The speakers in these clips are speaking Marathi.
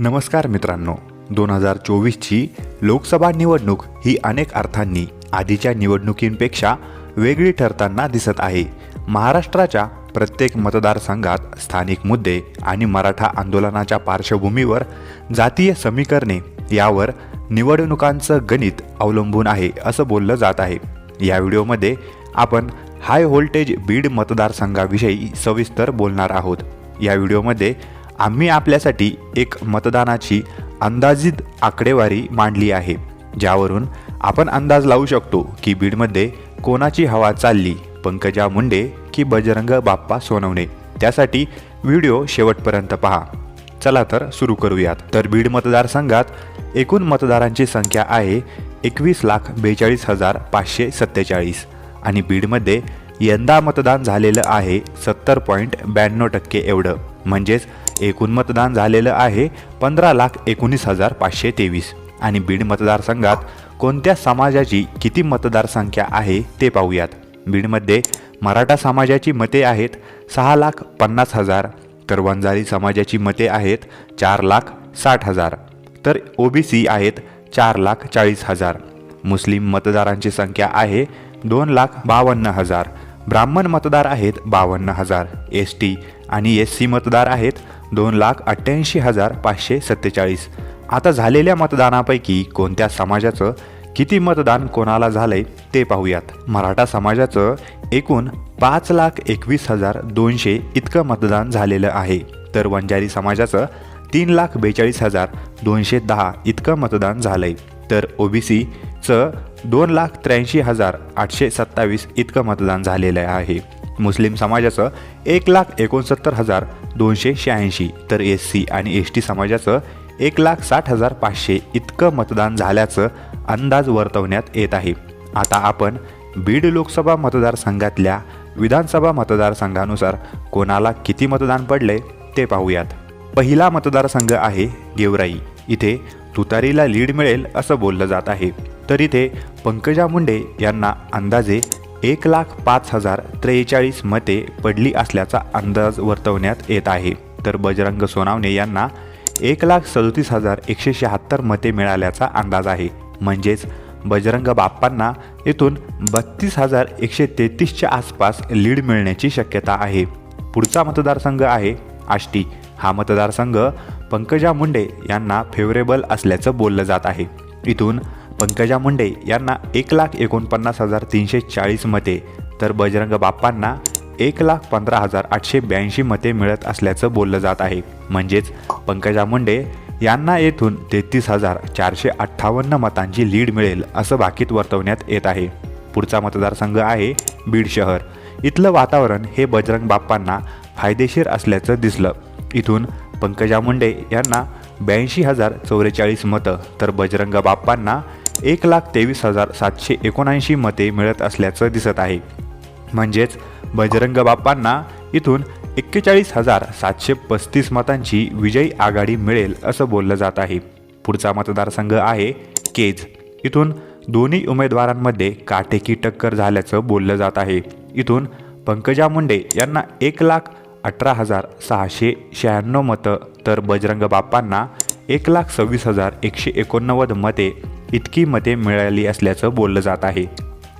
नमस्कार मित्रांनो. दोन हजार चोवीसची लोकसभा निवडणूक ही अनेक अर्थांनी आधीच्या निवडणुकींपेक्षा वेगळी ठरताना दिसत आहे. महाराष्ट्राच्या प्रत्येक मतदारसंघात स्थानिक मुद्दे आणि मराठा आंदोलनाच्या पार्श्वभूमीवर जातीय समीकरणे यावर निवडणुकांचं गणित अवलंबून आहे असं बोललं जात आहे. या व्हिडिओमध्ये आपण हाय व्होल्टेज बीड मतदारसंघाविषयी सविस्तर बोलणार आहोत. या व्हिडिओमध्ये आम्ही आपल्यासाठी एक मतदानाची अंदाजित आकडेवारी मांडली आहे ज्यावरून आपण अंदाज लावू शकतो की बीडमध्ये कोणाची हवा चालली पंकजा मुंडे की बजरंग बाप्पा सोनवणे. त्यासाठी व्हिडिओ शेवटपर्यंत पहा. चला तर सुरू करूयात. तर बीड मतदारसंघात एकूण मतदारांची संख्या आहे एकवीस लाख बेचाळीस हजार पाचशे सत्तेचाळीस आणि बीडमध्ये यंदा मतदान झालेलं आहे सत्तर पॉईंट ब्याण्णव टक्के एवढं. म्हणजेच एकूण मतदान झालेलं आहे पंधरा लाख एकोणीस हजार पाचशे तेवीस. आणि बीड मतदारसंघात कोणत्या समाजाची किती मतदारसंख्या आहे ते पाहूयात. बीडमध्ये मराठा समाजाची मते आहेत सहा लाख पन्नास हजार तर वंजारी समाजाची मते आहेत चार लाख साठ हजार तर ओबीसी आहेत चार लाख चाळीस हजार. मुस्लिम मतदारांची संख्या आहे दोन लाख बावन्न हजार ब्राह्मण मतदार आहेत बावन्न हजार एस टी आणि एस सी मतदार आहेत दोन लाख अठ्ठ्याऐंशी हजार पाचशे सत्तेचाळीस. आता झालेल्या मतदानापैकी कोणत्या समाजाचं किती मतदान कोणाला झालंय ते पाहूयात. मराठा समाजाचं एकूण पाच लाख एकवीस हजार दोनशे इतकं मतदान झालेलं आहे. तर वंजारी समाजाचं तीन लाख बेचाळीस हजार दोनशे दहा इतकं मतदान झालंय. तर चं दोन लाख त्र्याऐंशी हजार आठशे सत्तावीस इतकं मतदान झालेलं आहे. मुस्लिम समाजाचं एक लाख एकोणसत्तर हजार दोनशे शहाऐंशी तर एस सी आणि एस टी समाजाचं एक लाख साठ हजार पाचशे इतकं मतदान झाल्याचं अंदाज वर्तवण्यात येत आहे. आता आपण बीड लोकसभा मतदारसंघातल्या विधानसभा मतदारसंघानुसार कोणाला किती मतदान पडले ते पाहूयात. पहिला मतदारसंघ आहे गेवराई. इथे तुतारीला लीड मिळेल असं बोललं जात आहे. तर इथे पंकजा मुंडे यांना अंदाजे एक लाख पाच हजार त्रेचाळीस मते पडली असल्याचा अंदाज वर्तवण्यात येत आहे. तर बजरंग सोनावणे यांना एक लाख सदोतीस हजार एकशे शहात्तर मते मिळाल्याचा अंदाज आहे. म्हणजेच बजरंग बाप्पांना येथून बत्तीस हजार एकशे तेहतीसच्या आसपास लीड मिळण्याची शक्यता आहे. पुढचा मतदारसंघ आहे आष्टी. हा मतदारसंघ पंकजा मुंडे यांना फेवरेबल असल्याचं बोललं जात आहे. इथून पंकजा मुंडे यांना एक लाख एकोणपन्नास हजार तीनशे चाळीस मते तर बजरंग बाप्पांना एक लाख पंधरा हजार आठशे ब्याऐंशी मते मिळत असल्याचं बोललं जात आहे. म्हणजेच पंकजा मुंडे यांना येथून तेहतीस हजार चारशे अठ्ठावन्न मतांची लीड मिळेल असं भाकीत वर्तवण्यात येत आहे. पुढचा मतदारसंघ आहे बीड शहर. इथलं वातावरण हे बजरंग बाप्पांना फायदेशीर असल्याचं दिसलं. इथून पंकजा मुंडे यांना ब्याऐंशी हजार चौवेचाळीस मतं तर बजरंग बाप्पांना एक लाख तेवीस हजार सातशे एकोणऐंशी मते मिळत असल्याचं दिसत आहे. म्हणजेच बजरंग बाप्पांना इथून एक्केचाळीस हजार सातशे पस्तीस मतांची विजयी आघाडी मिळेल असं बोललं जात आहे. पुढचा मतदारसंघ आहे केज. इथून दोन्ही उमेदवारांमध्ये काटेकी टक्कर झाल्याचं बोललं जात आहे. इथून पंकजा मुंडे यांना एक लाख अठरा हजार सहाशे शहाण्णव मतं तर बजरंग बाप्पांना एक लाख सव्वीस हजार एकशे एकोणनव्वद मते इतकी मते मिळाली असल्याचं बोललं जात आहे.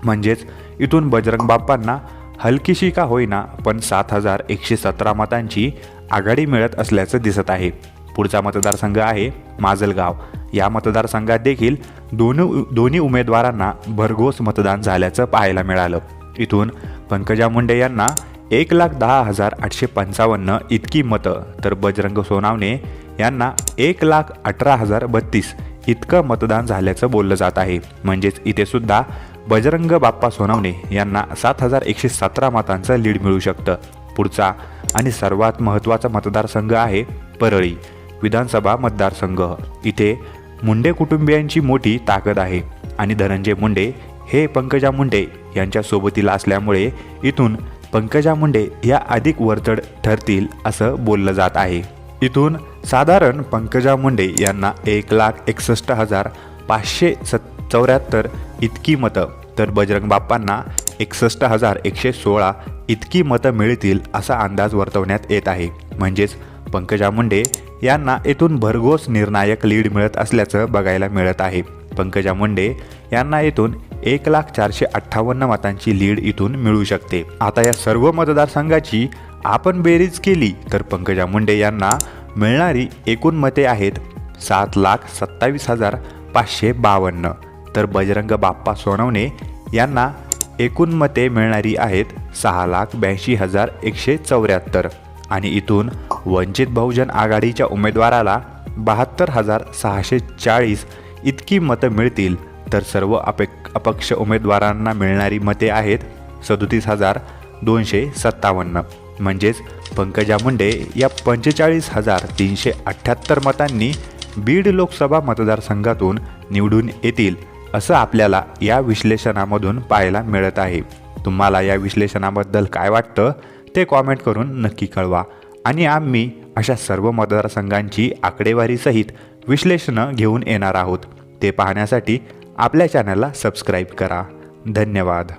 म्हणजेच इथून बजरंग बाप्पांना हलकीशी का होईना पण सात हजार एकशे सतरा मतांची आघाडी मिळत असल्याचं दिसत आहे. पुढचा मतदारसंघ आहे माजलगाव. या मतदारसंघात देखील दोन्ही दोन्ही उमेदवारांना भरघोस मतदान झाल्याचं पाहायला मिळालं. इथून पंकजा मुंडे यांना एक लाख दहा हजार आठशे पंचावन्न इतकी मतं तर बजरंग सोनावणे यांना एक लाख अठरा हजार बत्तीस. इतकं मतदान झाल्याचं बोललं जात आहे. म्हणजेच इथे सुद्धा बजरंग बाप्पा सोनवणे यांना सात हजार एकशे सतरा मतांचं लीड मिळू शकतं. पुढचा आणि सर्वात महत्त्वाचा मतदारसंघ आहे परळी विधानसभा मतदारसंघ. इथे मुंडे कुटुंबियांची मोठी ताकद आहे. आणि धनंजय मुंडे हे पंकजा मुंडे यांच्या सोबतीला असल्यामुळे इथून पंकजा मुंडे या अधिक वरचढ ठरतील असं बोललं जात आहे. इथून साधारण पंकजा मुंडे यांना एक लाख एकसष्ट हजार पाचशे सत् चौऱ्याहत्तर इतकी मतं. तर बजरंग बाप्पांना एकसष्ट हजार एकशे सोळा इतकी मतं मिळतील असा अंदाज वर्तवण्यात येत आहे. म्हणजेच पंकजा मुंडे यांना येथून भरघोस निर्णायक लीड मिळत असल्याचं बघायला मिळत आहे. पंकजा मुंडे यांना येथून एक लाख चारशे अठ्ठावन्न मतांची लीड इथून मिळू शकते. आता या सर्व मतदारसंघाची आपण बेरीज केली तर पंकजा मुंडे यांना मिळणारी एकूण मते आहेत सात लाख सत्तावीस हजार पाचशे बावन्न. तर बजरंग बाप्पा सोनवणे यांना एकूण मते मिळणारी आहेत सहा लाख ब्याऐंशी हजार एकशे चौऱ्याहत्तर. आणि इथून वंचित बहुजन आघाडीच्या उमेदवाराला बहात्तर हजार सहाशे चाळीस इतकी मतं मिळतील. तर सर्व अपेक अपक्ष उमेदवारांना मिळणारी मते आहेत सदोतीस हजार दोनशे सत्तावन्न. म्हणजेच पंकजा मुंडे या पंचेचाळीस हजार तीनशे अठ्ठ्याहत्तर मतांनी बीड लोकसभा मतदारसंघातून निवडून येतील असं आपल्याला या विश्लेषणामधून पाहायला मिळत आहे. तुम्हाला या विश्लेषणाबद्दल काय वाटतं ते कॉमेंट करून नक्की कळवा. आणि आम्ही अशा सर्व मतदारसंघांची आकडेवारीसहित विश्लेषणं घेऊन येणार आहोत. ते पाहण्यासाठी आपल्या चॅनलला सबस्क्राईब करा. धन्यवाद.